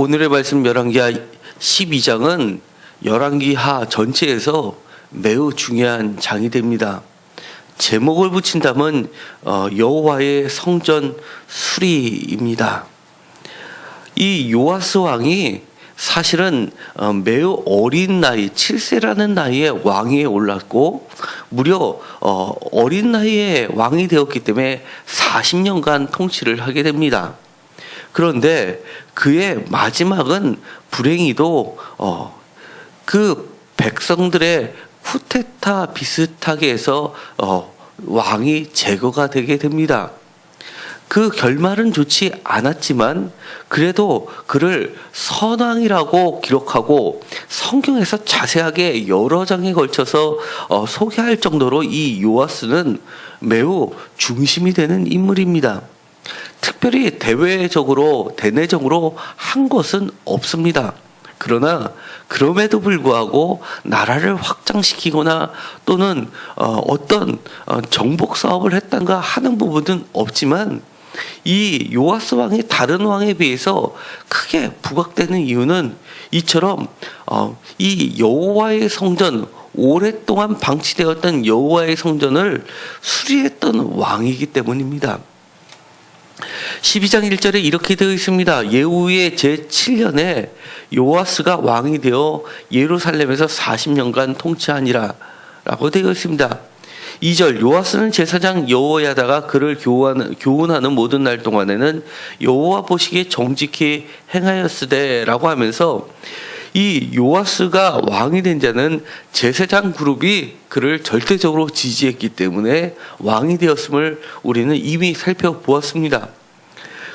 오늘의 말씀 열왕기하 12장은 열왕기하 전체에서 매우 중요한 장이 됩니다. 제목을 붙인다면 어, 여호와의 성전 수리입니다. 이 요아스 왕이 사실은 어, 매우 어린 나이, 7세라는 나이에 왕위에 올랐고 무려 어, 어린 나이에 왕이 되었기 때문에 40년간 통치를 하게 됩니다. 그런데 그의 마지막은 불행히도 어, 그 백성들의 쿠데타 비슷하게 해서 어, 왕이 제거가 되게 됩니다. 그 결말은 좋지 않았지만 그래도 그를 선왕이라고 기록하고 성경에서 자세하게 여러 장에 걸쳐서 어, 소개할 정도로 이 요아스는 매우 중심이 되는 인물입니다. 특별히 대외적으로 대내적으로 한 것은 없습니다. 그러나 그럼에도 불구하고 나라를 확장시키거나 또는 어, 어떤 어, 정복 사업을 했던가 하는 부분은 없지만 이 요아스 왕이 다른 왕에 비해서 크게 부각되는 이유는 이처럼 어, 이 여호와의 성전 오랫동안 방치되었던 여호와의 성전을 수리했던 왕이기 때문입니다. 12장 1절에 이렇게 되어 있습니다. 예후의 제7년에 요아스가 왕이 되어 예루살렘에서 40년간 통치하니라 라고 되어 있습니다. 2절 요아스는 제사장 여호야다가 그를 교훈하는, 교훈하는 모든 날 동안에는 여호와 보시기에 정직히 행하였으되라고 하면서 이 요아스가 왕이 된 자는 제사장 그룹이 그를 절대적으로 지지했기 때문에 왕이 되었음을 우리는 이미 살펴보았습니다.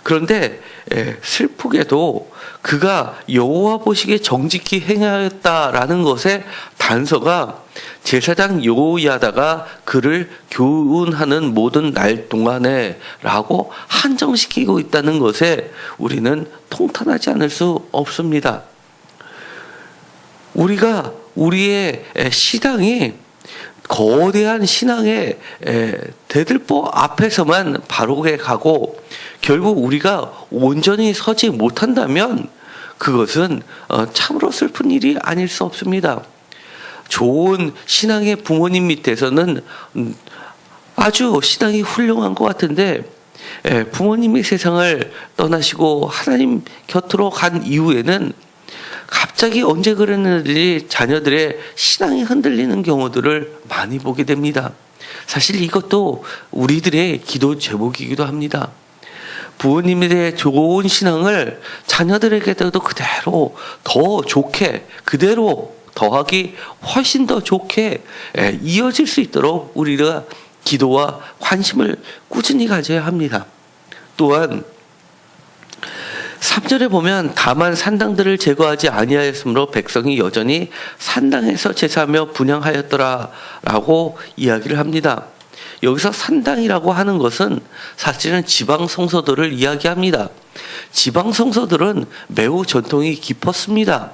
그런데 예, 슬프게도 그가 여호와 보시기에 정직히 행하였다라는 것의 단서가 제사장 여호야다가 그를 교훈하는 모든 날 동안에라고 한정시키고 있다는 것에 우리는 통탄하지 않을 수 없습니다. 우리가 우리의 신앙이 거대한 신앙의 대들보 앞에서만 바르게 가고 결국 우리가 온전히 서지 못한다면 그것은 어, 참으로 슬픈 일이 아닐 수 없습니다. 좋은 신앙의 부모님 밑에서는 음, 아주 신앙이 훌륭한 것 같은데 부모님이 세상을 떠나시고 하나님 곁으로 간 이후에는 갑자기 언제 그랬는지 자녀들의 신앙이 흔들리는 경우들을 많이 보게 됩니다. 사실 이것도 우리들의 기도 제목이기도 합니다. 부모님의 좋은 신앙을 자녀들에게도 그대로 더 좋게 그대로 더하기 훨씬 더 좋게 이어질 수 있도록 우리가 기도와 관심을 꾸준히 가져야 합니다. 또한 3절에 보면 다만 산당들을 제거하지 아니하였으므로 백성이 여전히 산당에서 제사하며 분양하였더라라고 이야기를 합니다. 여기서 산당이라고 하는 것은 사실은 지방 성소들을 이야기합니다. 지방 성소들은 매우 전통이 깊었습니다.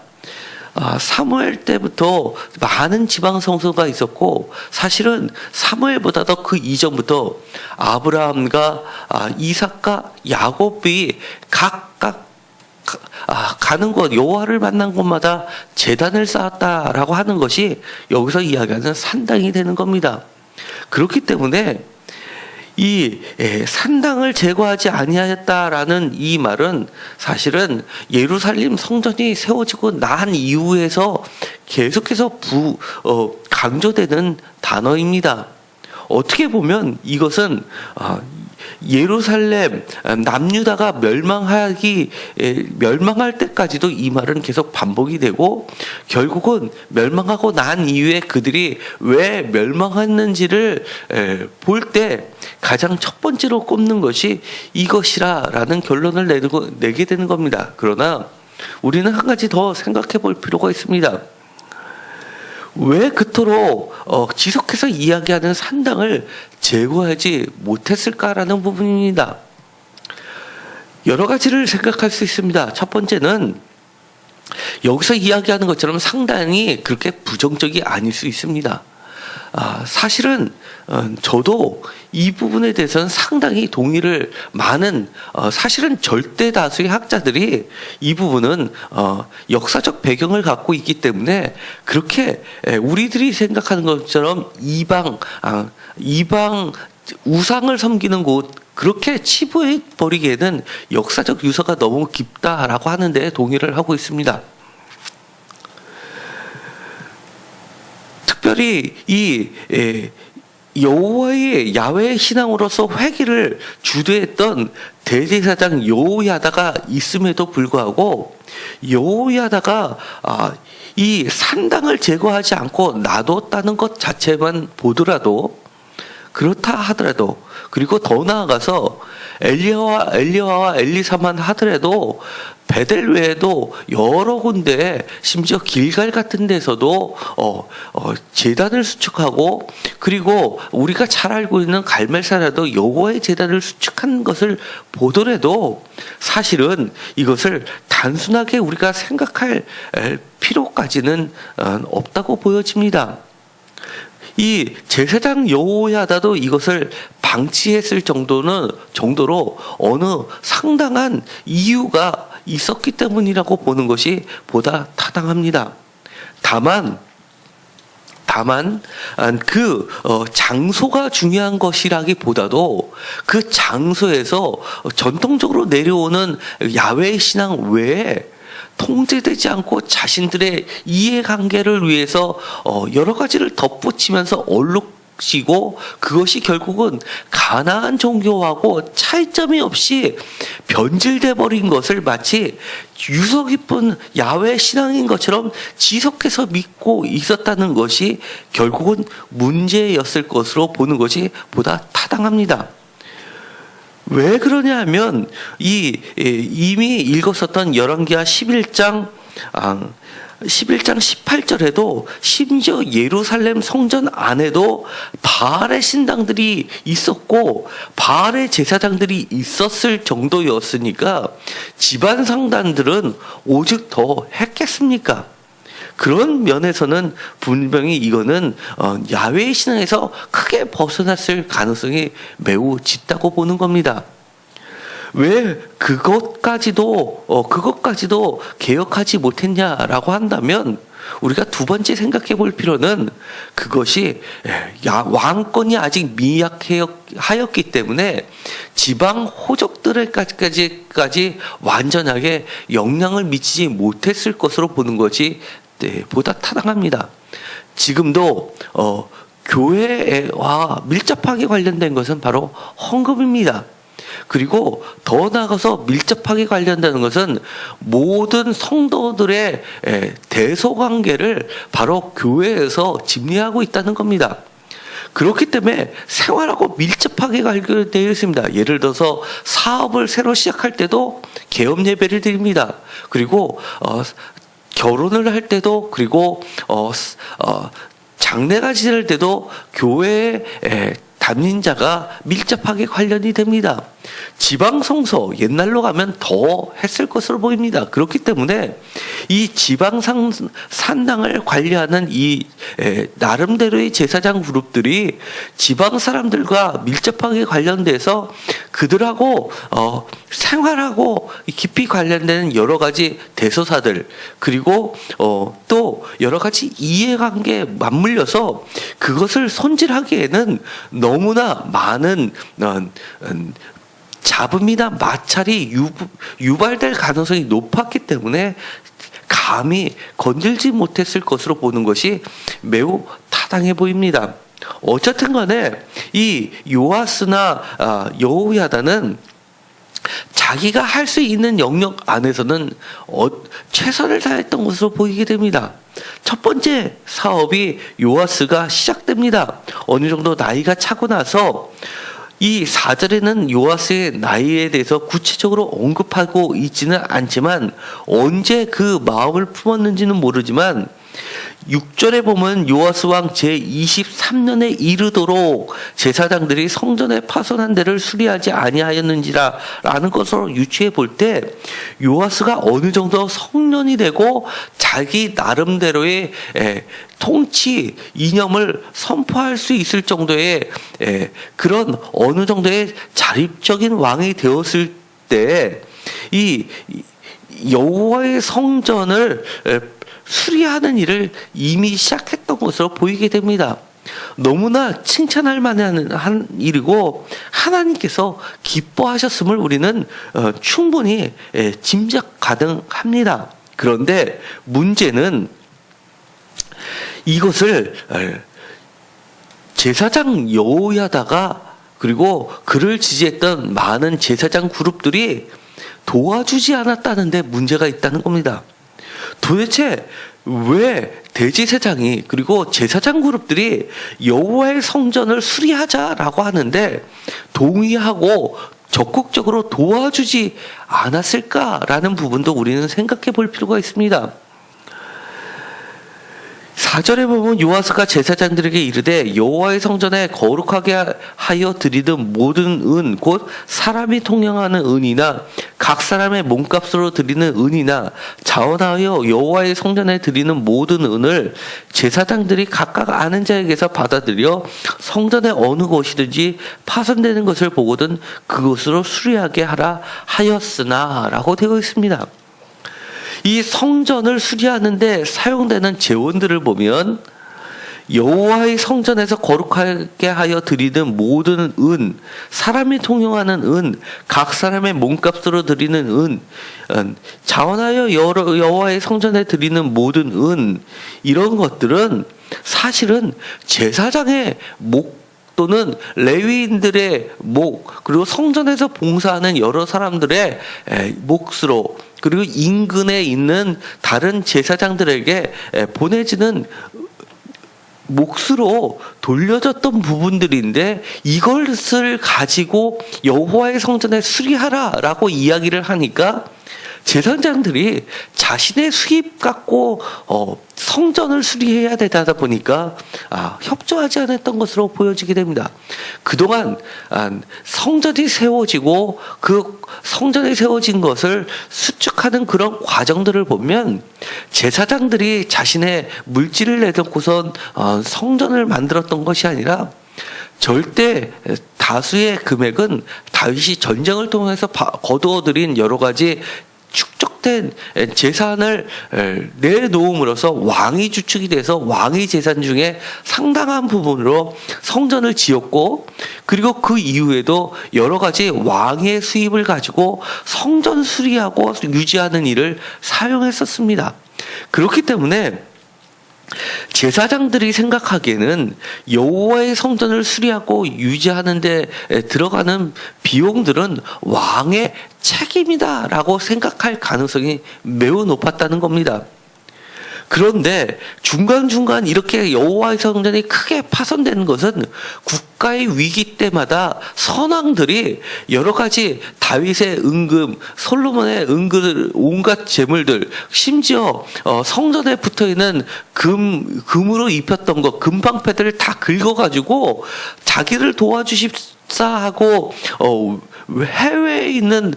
아, 사무엘 때부터 많은 지방 성소가 있었고 사실은 사무엘보다도 그 이전부터 아브라함과 아, 이삭과 야곱이 각각 아, 가는 곳 여호와를 만난 곳마다 재단을 쌓았다라고 하는 것이 여기서 이야기하는 산당이 되는 겁니다. 그렇기 때문에 이 산당을 제거하지 아니하였다라는 이 말은 사실은 예루살렘 성전이 세워지고 난 이후에서 계속해서 부, 어, 강조되는 단어입니다. 어떻게 보면 이것은 어, 예루살렘 남유다가 멸망하기 멸망할 때까지도 이 말은 계속 반복이 되고 결국은 멸망하고 난 이후에 그들이 왜 멸망했는지를 볼 때 가장 첫 번째로 꼽는 것이 이것이라라는 결론을 내게 되는 겁니다. 그러나 우리는 한 가지 더 생각해 볼 필요가 있습니다. 왜 그토록 어, 지속해서 이야기하는 산당을 제거하지 못했을까라는 부분입니다. 여러 가지를 생각할 수 있습니다. 첫 번째는 여기서 이야기하는 것처럼 상당히 그렇게 부정적이 아닐 수 있습니다. 아, 사실은 어, 저도 이 부분에 대해서는 상당히 동의를 많은 어, 사실은 절대 다수의 학자들이 이 부분은 어, 역사적 배경을 갖고 있기 때문에 그렇게 에, 우리들이 생각하는 것처럼 이방 아, 이방 우상을 섬기는 곳 그렇게 치부해 버리기에는 역사적 유서가 너무 깊다라고 하는데 동의를 하고 있습니다. 특별히 이 에, 여호와의 야외 신앙으로서 회개를 주도했던 대제사장 여호야다가 있음에도 불구하고 여호야다가 아, 이 산당을 제거하지 않고 놔뒀다는 것 자체만 보더라도 그렇다 하더라도 그리고 더 나아가서 엘리야와 엘리야와 엘리사만 하더라도 베델 외에도 여러 군데 심지어 길갈 같은 데서도 어, 어, 재단을 수축하고 그리고 우리가 잘 알고 있는 갈멜사라도 여호와의 재단을 수축한 것을 보더라도 사실은 이것을 단순하게 우리가 생각할 에, 필요까지는 어, 없다고 보여집니다. 이 제사장 여호야다도 이것을 방치했을 정도는 정도로 어느 상당한 이유가 있었기 때문이라고 보는 것이 보다 타당합니다. 다만 다만 아, 그 어, 장소가 중요한 것이라기보다도 그 장소에서 전통적으로 내려오는 야외 신앙 외에 통제되지 않고 자신들의 이해관계를 위해서 어, 여러 가지를 덧붙이면서 얼룩시고 그것이 결국은 가나안 종교하고 차이점이 없이 변질돼 버린 것을 마치 유서 깊은 야외 신앙인 것처럼 지속해서 믿고 있었다는 것이 결국은 문제였을 것으로 보는 것이 보다 타당합니다. 왜 그러냐 하면 이 예, 이미 읽었었던 열왕기하 11장 아, 11장 18절에도 심지어 예루살렘 성전 안에도 바알의 신당들이 있었고 바알의 제사장들이 있었을 정도였으니까 집안 상단들은 오직 더 했겠습니까? 그런 면에서는 분명히 이거는 어, 야외 신앙에서 크게 벗어났을 가능성이 매우 짙다고 보는 겁니다. 왜 그것까지도 어, 그것까지도 개혁하지 못했냐라고 한다면 우리가 두 번째 생각해 볼 필요는 그것이 야, 왕권이 아직 미약하였기 때문에 지방 호족들에게까지 완전하게 영향을 미치지 못했을 것으로 보는 것이 네, 보다 타당합니다. 지금도 어, 교회와 밀접하게 관련된 것은 바로 헌금입니다. 그리고 더 나아가서 밀접하게 관련되는 것은 모든 성도들의 대소 관계를 바로 교회에서 집리하고 있다는 겁니다. 그렇기 때문에 생활하고 밀접하게 관계되어 있습니다. 예를 들어서 사업을 새로 시작할 때도 개업 예배를 드립니다. 그리고 어, 결혼을 할 때도 그리고 어, 어, 장례가 지낼 때도 교회에 담임자가 밀접하게 관련이 됩니다. 지방 성서 옛날로 가면 더 했을 것으로 보입니다. 그렇기 때문에 이 지방 상 산당을 관리하는 이 에, 나름대로의 제사장 그룹들이 지방 사람들과 밀접하게 관련돼서 그들하고 어, 생활하고 깊이 관련되는 여러 가지 대소사들 그리고 어, 또 여러 가지 이해관계에 맞물려서 그것을 손질하기에는 너무나 많은 어, 음, 잡음이나 마찰이 유, 발될 가능성이 높았기 때문에 감히 건들지 못했을 것으로 보는 것이 매우 타당해 보입니다. 어쨌든 간에 이 요아스나 아, 여호야다는 자기가 할 수 있는 영역 안에서는 어, 최선을 다했던 것으로 보이게 됩니다. 첫 번째 사업이 요아스가 시작됩니다. 어느 정도 나이가 차고 나서 이 4절에는 요아스의 나이에 대해서 구체적으로 언급하고 있지는 않지만 언제 그 마음을 품었는지는 모르지만 6절에 보면 요아스 왕 제23년에 이르도록 제사장들이 성전에 파손한 데를 수리하지 아니하였는지라 라는 것으로 유추해 볼 때 요아스가 어느 정도 성년이 되고 자기 나름대로의 에, 통치 이념을 선포할 수 있을 정도의 에, 그런 어느 정도의 자립적인 왕이 되었을 때 이 여호와의 성전을 에, 수리하는 일을 이미 시작했던 것으로 보이게 됩니다. 너무나 칭찬할 만한 한 일이고 하나님께서 기뻐하셨음을 우리는 어, 충분히 예, 짐작 가능합니다. 그런데 문제는 이것을 에, 제사장 여호야다가 그리고 그를 지지했던 많은 제사장 그룹들이 도와주지 않았다는데 문제가 있다는 겁니다. 도대체 왜 대제사장이 그리고 제사장 그룹들이 여호와의 성전을 수리하자라고 하는데 동의하고 적극적으로 도와주지 않았을까라는 부분도 우리는 생각해 볼 필요가 있습니다. 4절에 보면 요아스가 제사장들에게 이르되 여호와의 성전에 거룩하게 하여 드리는 모든 은 곧 사람이 통용하는 은이나 각 사람의 몸값으로 드리는 은이나 자원하여 여호와의 성전에 드리는 모든 은을 제사장들이 각각 아는 자에게서 받아들여 성전의 어느 곳이든지 파손되는 것을 보거든 그것으로 수리하게 하라 하였으나라고 되어 있습니다. 이 성전을 수리하는데 사용되는 재원들을 보면 여호와의 성전에서 거룩하게 하여 드리는 모든 은, 사람이 통용하는 은, 각 사람의 몸값으로 드리는 은, 음, 자원하여 여호와의 성전에 드리는 모든 은, 이런 것들은 사실은 제사장의 목 또는 레위인들의 목 그리고 성전에서 봉사하는 여러 사람들의 에, 몫으로 그리고 인근에 있는 다른 제사장들에게 에, 보내지는 몫으로 돌려졌던 부분들인데 이것을 가지고 여호와의 성전에 수리하라라고 이야기를 하니까 제사장들이 자신의 수입 갖고 어, 성전을 수리해야 되다 보니까 아, 협조하지 않았던 것으로 보여지게 됩니다. 그동안 아, 성전이 세워지고 그 성전이 세워진 것을 수축하는 그런 과정들을 보면 제사장들이 자신의 물질을 내놓고선 어, 성전을 만들었던 것이 아니라 절대 다수의 금액은 다윗이 전쟁을 통해서 바- 거두어들인 여러 가지 축적된 재산을 내놓음으로써 왕이 주축이 돼서 왕의 재산 중에 상당한 부분으로 성전을 지었고 그리고 그 이후에도 여러 가지 왕의 수입을 가지고 성전 수리하고 유지하는 일을 사용했었습니다. 그렇기 때문에 제사장들이 생각하기에는 여호와의 성전을 수리하고 유지하는데 들어가는 비용들은 왕의 책임이다라고 생각할 가능성이 매우 높았다는 겁니다. 그런데 중간중간 이렇게 여호와의 성전이 크게 파손되는 것은 국가의 위기 때마다 선왕들이 여러 가지 다윗의 은금, 솔로몬의 은금, 온갖 재물들, 심지어 어, 성전에 붙어 있는 금 금으로 입혔던 것, 금방패들을 다 긁어가지고 자기를 도와주십사 하고 어, 해외에 있는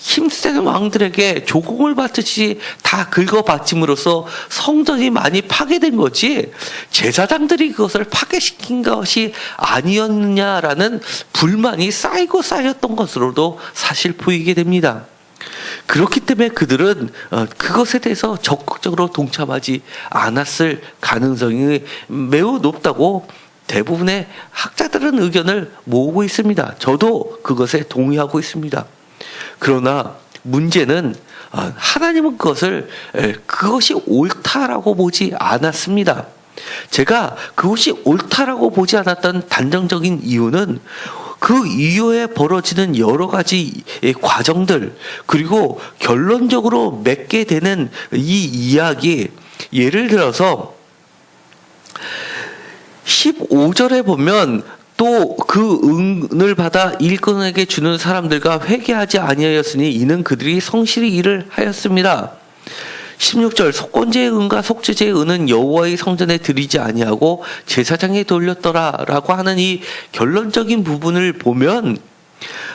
힘센 왕들에게 조공을 받듯이 다 긁어바침으로써 성전이 많이 파괴된 거지 제사장들이 그것을 파괴시킨 것이 아니었느냐라는 불만이 쌓이고 쌓였던 것으로도 사실 보이게 됩니다. 그렇기 때문에 그들은 어, 그것에 대해서 적극적으로 동참하지 않았을 가능성이 매우 높다고 대부분의 학자들은 의견을 모으고 있습니다. 저도 그것에 동의하고 있습니다. 그러나 문제는 어, 하나님은 그것을 에, 그것이 옳다라고 보지 않았습니다. 제가 그것이 옳다라고 보지 않았던 단정적인 이유는 그 이후에 벌어지는 여러 가지 이 과정들 그리고 결론적으로 맺게 되는 이 이야기 예를 들어서 15절에 보면 또 그 은을 받아 일꾼에게 주는 사람들과 회개하지 아니하였으니 이는 그들이 성실히 일을 하였습니다. 16절 속건제의 은과 속죄제의 은은 여호와의 성전에 드리지 아니하고 제사장에 돌렸더라라고 하는 이 결론적인 부분을 보면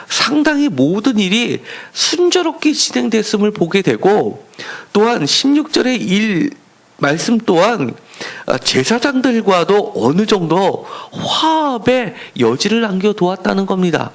상당히 모든 일이 순조롭게 진행됐음을 보게 되고 또한 16절의 일 말씀 또한 아, 제사장들과도 어느 정도 화합의 여지를 남겨두었다는 겁니다.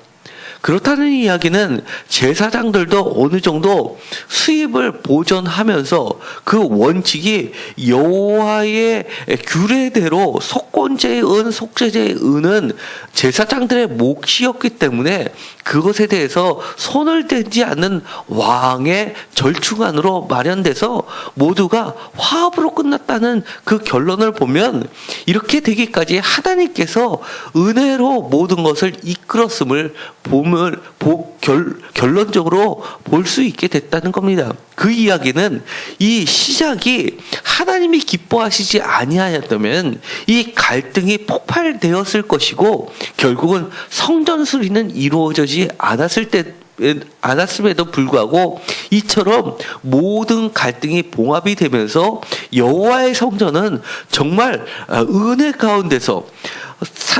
그렇다는 이야기는 제사장들도 어느 정도 수입을 보존하면서 그 원칙이 여호와의 규례대로 속건제의 은, 속죄제의 은은 제사장들의 몫이었기 때문에 그것에 대해서 손을 대지 않는 왕의 절충안으로 마련돼서 모두가 화합으로 끝났다는 그 결론을 보면 이렇게 되기까지 하나님께서 은혜로 모든 것을 이끌었음을 봄을 보, 결, 결론적으로 볼 수 있게 됐다는 겁니다. 그 이야기는 이 시작이 하나님이 기뻐하시지 아니하였다면 이 갈등이 폭발되었을 것이고 결국은 성전 수리는 이루어지지 않았을 때 않았음에도 불구하고 이처럼 모든 갈등이 봉합이 되면서 여호와의 성전은 정말 어, 은혜 가운데서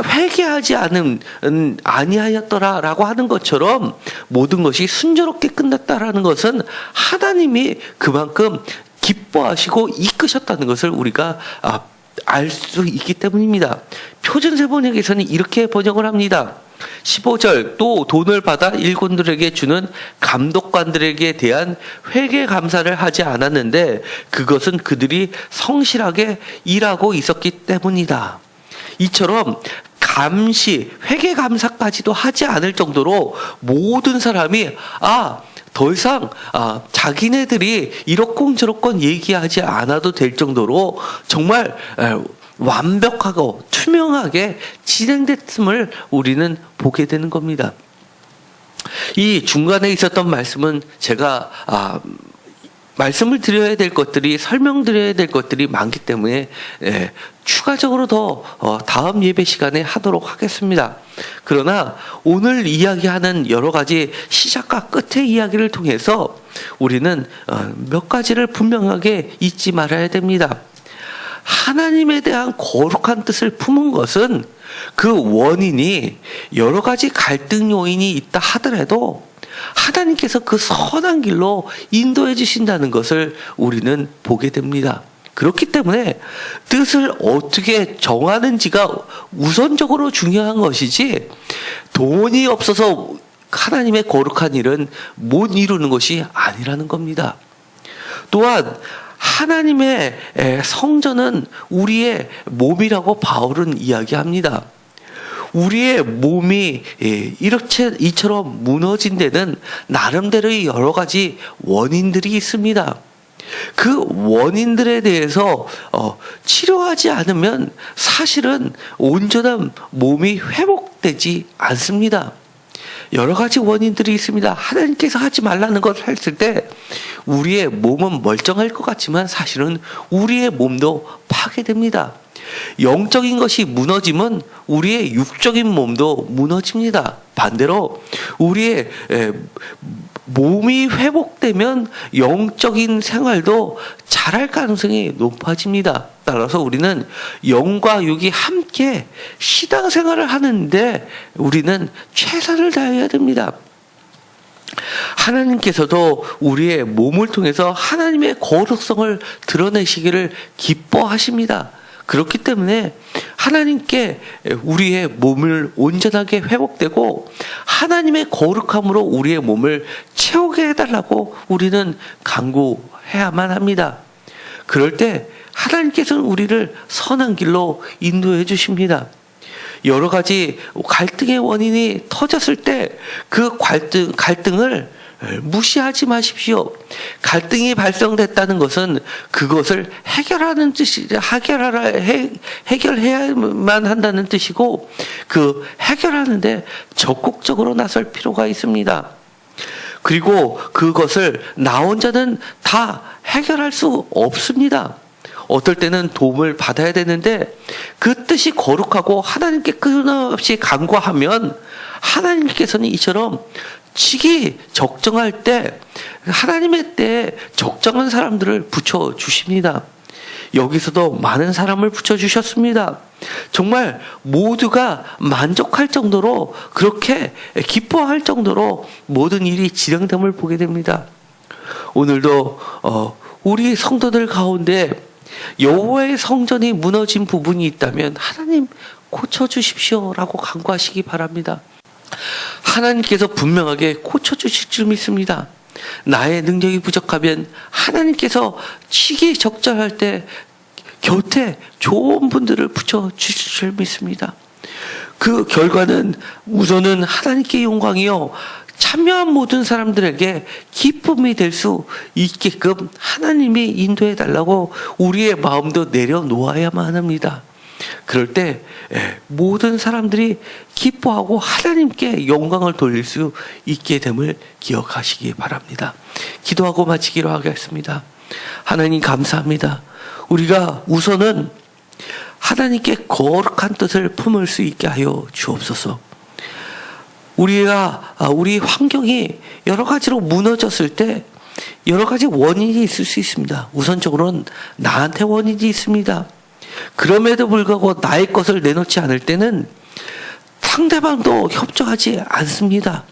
회개하지 않은 음, 아니하였더라라고 하는 것처럼 모든 것이 순조롭게 끝났다라는 것은 하나님이 그만큼 기뻐하시고 이끄셨다는 것을 우리가 아, 알 수 있기 때문입니다. 표준 세 번역에서는 이렇게 번역을 합니다. 15절 또 돈을 받아 일꾼들에게 주는 감독관들에게 대한 회계 감사를 하지 않았는데 그것은 그들이 성실하게 일하고 있었기 때문이다. 이처럼 감시, 회계 감사까지도 하지 않을 정도로 모든 사람이 아, 더 이상 아, 자기네들이 이렇건저렇건 얘기하지 않아도 될 정도로 정말 에, 완벽하고 투명하게 진행됐음을 우리는 보게 되는 겁니다. 이 중간에 있었던 말씀은 제가 아, 말씀을 드려야 될 것들이 설명드려야 될 것들이 많기 때문에 예, 추가적으로 더 어, 다음 예배 시간에 하도록 하겠습니다. 그러나 오늘 이야기하는 여러 가지 시작과 끝의 이야기를 통해서 우리는 어, 몇 가지를 분명하게 잊지 말아야 됩니다. 하나님에 대한 거룩한 뜻을 품은 것은 그 원인이 여러 가지 갈등 요인이 있다 하더라도 하나님께서 그 선한 길로 인도해 주신다는 것을 우리는 보게 됩니다. 그렇기 때문에 뜻을 어떻게 정하는지가 우선적으로 중요한 것이지 돈이 없어서 하나님의 거룩한 일은 못 이루는 것이 아니라는 겁니다. 또한 하나님의 성전은 우리의 몸이라고 바울은 이야기합니다. 우리의 몸이 이렇게 이처럼 무너진 데는 나름대로의 여러 가지 원인들이 있습니다. 그 원인들에 대해서 어, 치료하지 않으면 사실은 온전한 몸이 회복되지 않습니다. 여러 가지 원인들이 있습니다. 하나님께서 하지 말라는 것을 했을 때 우리의 몸은 멀쩡할 것 같지만 사실은 우리의 몸도 파괴됩니다. 영적인 것이 무너지면 우리의 육적인 몸도 무너집니다. 반대로 우리의 몸이 회복되면 영적인 생활도 잘할 가능성이 높아집니다. 따라서 우리는 영과 육이 함께 시당 생활을 하는데 우리는 최선을 다해야 됩니다. 하나님께서도 우리의 몸을 통해서 하나님의 거룩성을 드러내시기를 기뻐하십니다. 그렇기 때문에 하나님께 우리의 몸을 온전하게 회복되고 하나님의 거룩함으로 우리의 몸을 채우게 해달라고 우리는 강구해야만 합니다. 그럴 때 하나님께서는 우리를 선한 길로 인도해 주십니다. 여러 가지 갈등의 원인이 터졌을 때 그 갈등, 갈등을 무시하지 마십시오. 갈등이 발생됐다는 것은 그것을 해결하는 뜻이 해결하라 해, 해결해야만 한다는 뜻이고 그 해결하는데 적극적으로 나설 필요가 있습니다. 그리고 그것을 나 혼자는 다 해결할 수 없습니다. 어떨 때는 도움을 받아야 되는데 그 뜻이 거룩하고 하나님께 끊임없이 간구하면 하나님께서는 이처럼 시기 적정할 때 하나님의 때 적정한 사람들을 붙여 주십니다. 여기서도 많은 사람을 붙여 주셨습니다. 정말 모두가 만족할 정도로 그렇게 기뻐할 정도로 모든 일이 진행됨을 보게 됩니다. 오늘도 어, 우리 성도들 가운데 여호와의 성전이 무너진 부분이 있다면 하나님 고쳐 주십시오라고 간구하시기 바랍니다. 하나님께서 분명하게 고쳐 주실 줄 믿습니다. 나의 능력이 부족하면 하나님께서 시기 적절할 때 곁에 좋은 분들을 붙여 주실 줄 믿습니다. 그 결과는 우선은 하나님께 영광이요. 참여한 모든 사람들에게 기쁨이 될 수 있게끔 하나님이 인도해 달라고 우리의 마음도 내려놓아야만 합니다. 그럴 때 예, 모든 사람들이 기뻐하고 하나님께 영광을 돌릴 수 있게 됨을 기억하시기 바랍니다. 기도하고 마치기로 하겠습니다. 하나님 감사합니다. 우리가 우선은 하나님께 거룩한 뜻을 품을 수 있게 하여 주옵소서. 우리가 아, 우리 환경이 여러 가지로 무너졌을 때 여러 가지 원인이 있을 수 있습니다. 우선적으로는 나한테 원인이 있습니다. 그럼에도 불구하고 나의 것을 내놓지 않을 때는 상대방도 협조하지 않습니다.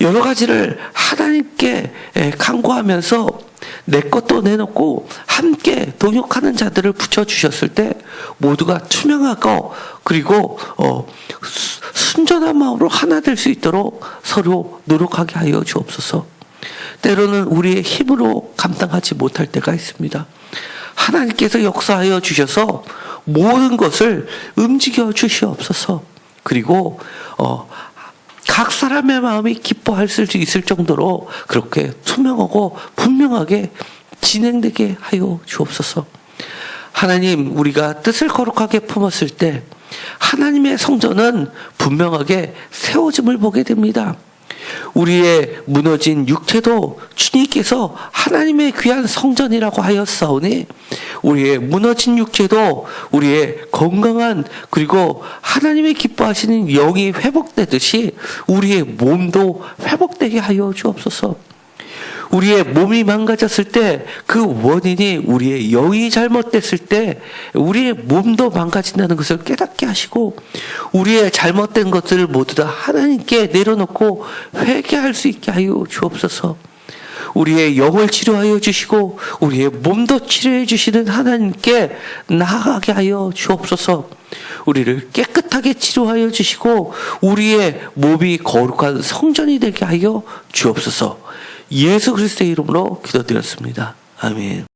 여러 가지를 하나님께 에, 간구하면서 내 것도 내놓고 함께 동역하는 자들을 붙여 주셨을 때 모두가 투명하고 그리고 어, 수- 순전한 마음으로 하나 될 수 있도록 서로 노력하게 하여 주옵소서. 때로는 우리의 힘으로 감당하지 못할 때가 있습니다. 하나님께서 역사하여 주셔서 모든 것을 움직여 주시옵소서. 그리고 어, 각 사람의 마음이 기뻐할 수 있을 정도로 그렇게 투명하고 분명하게 진행되게 하여 주옵소서. 하나님, 우리가 뜻을 거룩하게 품었을 때 하나님의 성전은 분명하게 세워짐을 보게 됩니다. 우리의 무너진 육체도 주님께서 하나님의 귀한 성전이라고 하였사오니 우리의 무너진 육체도 우리의 건강한 그리고 하나님의 기뻐하시는 영이 회복되듯이 우리의 몸도 회복되게 하여 주옵소서. 우리의 몸이 망가졌을 때 그 원인이 우리의 영이 잘못됐을 때 우리의 몸도 망가진다는 것을 깨닫게 하시고 우리의 잘못된 것들을 모두 다 하나님께 내려놓고 회개할 수 있게 하여 주옵소서. 우리의 영을 치료하여 주시고 우리의 몸도 치료해 주시는 하나님께 나아가게 하여 주옵소서. 우리를 깨끗하게 치료하여 주시고 우리의 몸이 거룩한 성전이 되게 하여 주옵소서. 예수 그리스도의 이름으로 기도드렸습니다. 아멘.